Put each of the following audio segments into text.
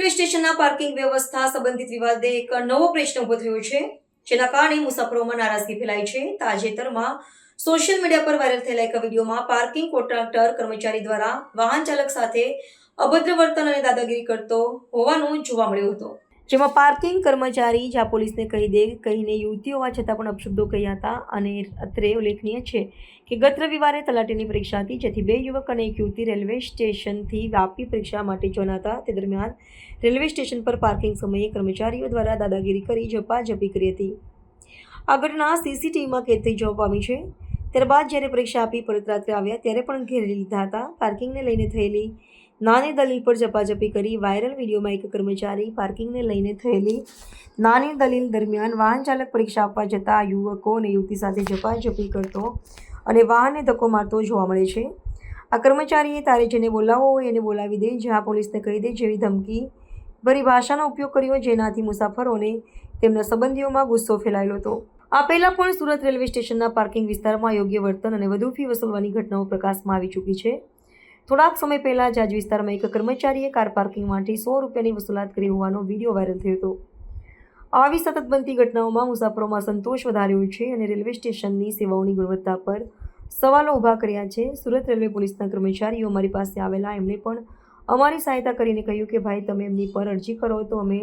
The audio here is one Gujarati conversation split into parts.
રેલવે સ્ટેશનના પાર્કિંગ વ્યવસ્થા સંબંધિત વિવાદે એક નવો પ્રશ્ન ઊભો થયો છે, જેના કારણે મુસાફરોમાં નારાજગી ફેલાઈ છે. તાજેતરમાં સોશિયલ મીડિયા પર વાયરલ થયેલા એક વિડીયોમાં પાર્કિંગ કોન્ટ્રાક્ટર કર્મચારી દ્વારા વાહન ચાલક સાથે અભદ્ર વર્તન અને દાદાગીરી કરતો હોવાનું જોવા મળ્યું હતો. જેમાં પાર્કિંગ કર્મચારી જ્યાં પોલીસને કહી દે કહીને યુવતી હોવા છતાં પણ અપશબ્દો કહ્યા હતા. અને અત્રે ઉલ્લેખનીય છે કે ગત રવિવારે તલાટીની પરીક્ષા હતી, જેથી બે યુવક અને એક યુવતી રેલવે સ્ટેશનથી વાપી પરીક્ષા માટે જવાના હતા તે દરમિયાન રેલવે સ્ટેશન પર પાર્કિંગ સમયે કર્મચારીઓ દ્વારા દાદાગીરી કરી ઝપાઝપી કરી હતી. આ ઘટના સીસીટીવીમાં કેદ થઈ જવા પામી છે. ત્યારબાદ જ્યારે પરીક્ષા આપી પરત આવ્યા, ત્યારે પણ ઘેરી લીધા હતા. પાર્કિંગને લઈને થયેલી નાની દલીલ પર ઝપાઝપી કરી વાયરલ વિડીયોમાં એક કર્મચારી પાર્કિંગને લઈને થયેલી નાની દલીલ દરમિયાન વાહન ચાલક પરીક્ષા આપવા જતા યુવકો અને યુવતી સાથે ઝપાઝપી કરતો અને વાહનને ધક્કો મારતો જોવા મળે છે. આ કર્મચારીએ તારે જેને બોલાવવો હોય એને બોલાવી દે, જ્યાં પોલીસને કહી દે જેવી ધમકી ભરી ભાષાનો ઉપયોગ કર્યો, જેનાથી મુસાફરોને તેમના સંબંધીઓમાં ગુસ્સો ફેલાયેલો હતો. આ પહેલાં પણ સુરત રેલવે સ્ટેશનના પાર્કિંગ વિસ્તારમાં યોગ્ય વર્તન અને વધુ ફી વસૂલવાની ઘટનાઓ પ્રકાશમાં આવી ચૂકી છે. થોડાક સમય પહેલાં જાજ વિસ્તારમાં એક કર્મચારીએ કાર પાર્કિંગ માટે સો રૂપિયાની વસૂલાત કરી હોવાનો વીડિયો વાયરલ થયો હતો. આવી સતત બનતી ઘટનાઓમાં મુસાફરોમાં સંતોષ વધાર્યો છે અને રેલવે સ્ટેશનની સેવાઓની ગુણવત્તા પર સવાલો ઊભા કર્યા છે. સુરત રેલવે પોલીસના કર્મચારીઓ અમારી પાસે આવેલા, એમણે પણ અમારી સહાયતા કરીને કહ્યું કે, ભાઈ, તમે એમની પર અરજી કરો તો અમે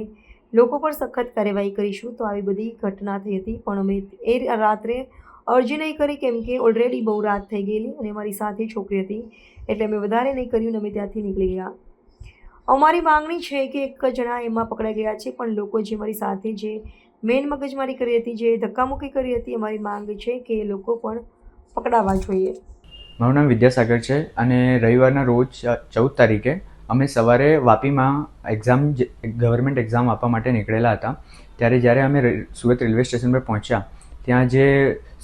લોકો પર સખત કાર્યવાહી કરીશું તો આવી બધી ઘટના થઈ હતી, પણ અમે એ રાત્રે અરજી નહીં કરી કેમ કે ઓલરેડી બહુ રાત થઈ ગયેલી અને મારી સાથે છોકરી હતી, એટલે અમે વધારે નહીં કર્યું અને અમે ત્યાંથી નીકળી ગયા. અમારી માંગણી છે કે એક જણા એમાં પકડાઈ ગયા છે, પણ લોકો જે મારી સાથે જે મેન મગજમારી કરી હતી, જે ધક્કામુક્કી કરી હતી, અમારી માંગ છે કે એ લોકો પણ પકડાવા જોઈએ. મારું નામ વિદ્યાસાગર છે અને રવિવારના રોજ ચૌદ તારીખે અમે સવારે વાપીમાં એક્ઝામ ગવર્મેન્ટ એક્ઝામ આપવા માટે નીકળેલા હતા. ત્યારે જ્યારે અમે સુરત રેલવે સ્ટેશન પર પહોંચ્યા, ત્યાં જે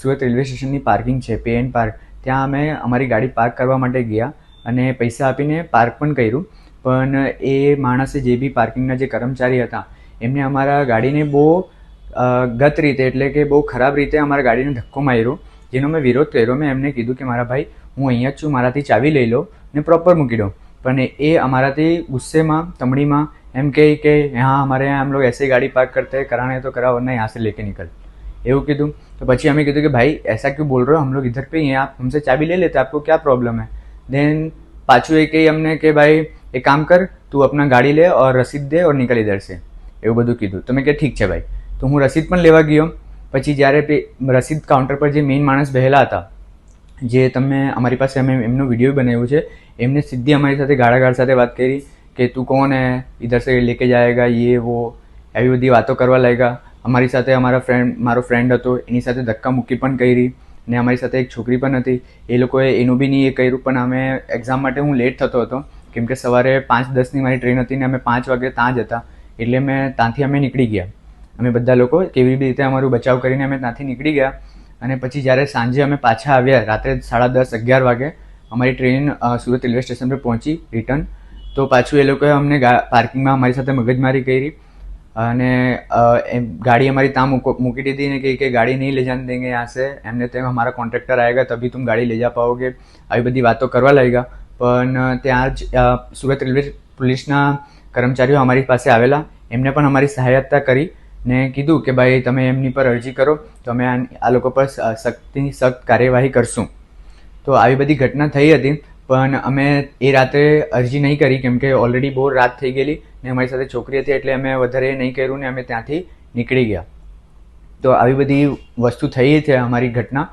સુરત રેલવે સ્ટેશનની પાર્કિંગ છે પે એન્ડ પાર્ક ત્યાં અમે અમારી ગાડી પાર્ક કરવા માટે ગયા અને પૈસા આપીને પાર્ક પણ કર્યું. પણ એ માણસે જે બી પાર્કિંગના જે કર્મચારી હતા, એમને અમારા ગાડીને બહુ ગત રીતે એટલે કે બહુ ખરાબ રીતે અમારા ગાડીને ધક્કો માર્યો, જેનો મેં વિરોધ કર્યો. મેં એમને કીધું કે, મારા ભાઈ, હું અહીંયા જ છું, મારાથી ચાવી લઈ લો. ને પ્રોપર મૂકી દો પણ એ અમારાથી ગુસ્સેમાં તમડીમાં એમ કહે કે હા हमारे यहाँ हम लोग ऐसे ही गाड़ी पार्क करते हैं कराना है तो करा वरना यहाँ से लेके निकल એવું કીધું તો પછી અમે કીધું કે ભાઈ ऐसा क्यों बोल रहे हो हम लोग इधर पे ही हैं आप हमसे चाबी ले लेते आपको क्या प्रॉब्लम है देन પાછું એ કહે અમને કે ભાઈ એક કામ કર તું अपना ગાડી લે और रसीद दे और निकल इधर से એવું બધું કીધું તો મેં કે ઠીક છે ભાઈ તો હું રસીદ પણ લેવા ગયો પછી જ્યારે પે- રસીદ કાઉન્ટર પર જે મેઇન માણસ બેહેલા હતા જે તમે અમારી પાસે અમે એમનો વીડિયો બનાવ્યો છે, એમને સીધી અમારી સાથે ગાળાગાળ સાથે વાત કરી કે તું કોણ હે ઇધર સે લેકે જાયેગા, યે વો, એવી બધી વાતો કરવા લાગ્યા અમારી સાથે અમારા ફ્રેન્ડ મારો ફ્રેન્ડ હતો, એની સાથે ધક્કા મૂકી પણ કરી ને અમારી સાથે એક છોકરી પણ હતી. એ લોકોએ એનું બી નહીં એ કર્યું, પણ અમે એક્ઝામ માટે હું લેટ થતો હતો. કેમ કે સવારે પાંચ દસની મારી ટ્રેન હતી ને અમે પાંચ વાગે ત્યાં જ હતા. એટલે મેં ત્યાંથી અમે નીકળી ગયા. અમે બધા લોકો કેવી રીતે અમારું બચાવ કરીને અમે ત્યાંથી નીકળી ગયા. અને પછી જ્યારે સાંજે અમે પાછા આવ્યા રાત્રે સાડા દસ અગિયાર વાગે અમારી ટ્રેન અ, સુરત રેલવે સ્ટેશન પર પહોંચી રિટર્ન તો પાછું એ લોકોએ અમને ગા- પાર્કિંગમાં અમારી સાથે મગજમારી કરી અને અ, એમ ગાડી અમારી ત્યાં મૂકો મૂકી દીધી ને કહી કે ગાડી નહીં ले जाने देंगे यहाँ से એમને તેમ हमारा कॉन्ट्रैक्टर आएगा तभी तुम गाड़ी ले जा पाओगे આવી બધી વાતો કરવા લાગ્યા પણ ત્યાં જ અ, સુરત રેલવે પોલીસના કર્મચારીઓ અમારી પાસે આવેલા એમને પણ અમારી સહાયતા કરી ને કીધું કે ભાઈ તમે એમની પર અરજી કરો, તો અમે આ લોકો પર સખ્તની સખ્ત કાર્યવાહી કરશું. તો આવી બધી ઘટના થઈ હતી, પણ અમે એ રાત્રે અરજી નહીં કરી, કેમ કે ઓલરેડી બહુ રાત થઈ ગયેલી ને અમારી સાથે છોકરી હતી એટલે અમે વધારે નહીં કર્યું ને અમે ત્યાંથી નીકળી ગયા. તો આવી બધી વસ્તુ થઈ છે અમારી ઘટના,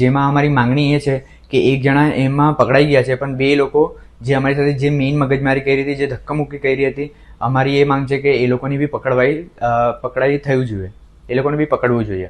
જેમાં અમારી માંગણી એ છે કે એક જણા એમાં પકડાઈ ગયા છે, પણ બે લોકો જે અમારી સાથે જે મેઇન મગજમારી કરી હતી, જે ધક્કામુક્કી કરી હતી, અમારી એ માંગ છે કે એ લોકોની બી પકડવાઈ પકડાઈ થયું જોઈએ. એ લોકોને બી પકડવું જોઈએ.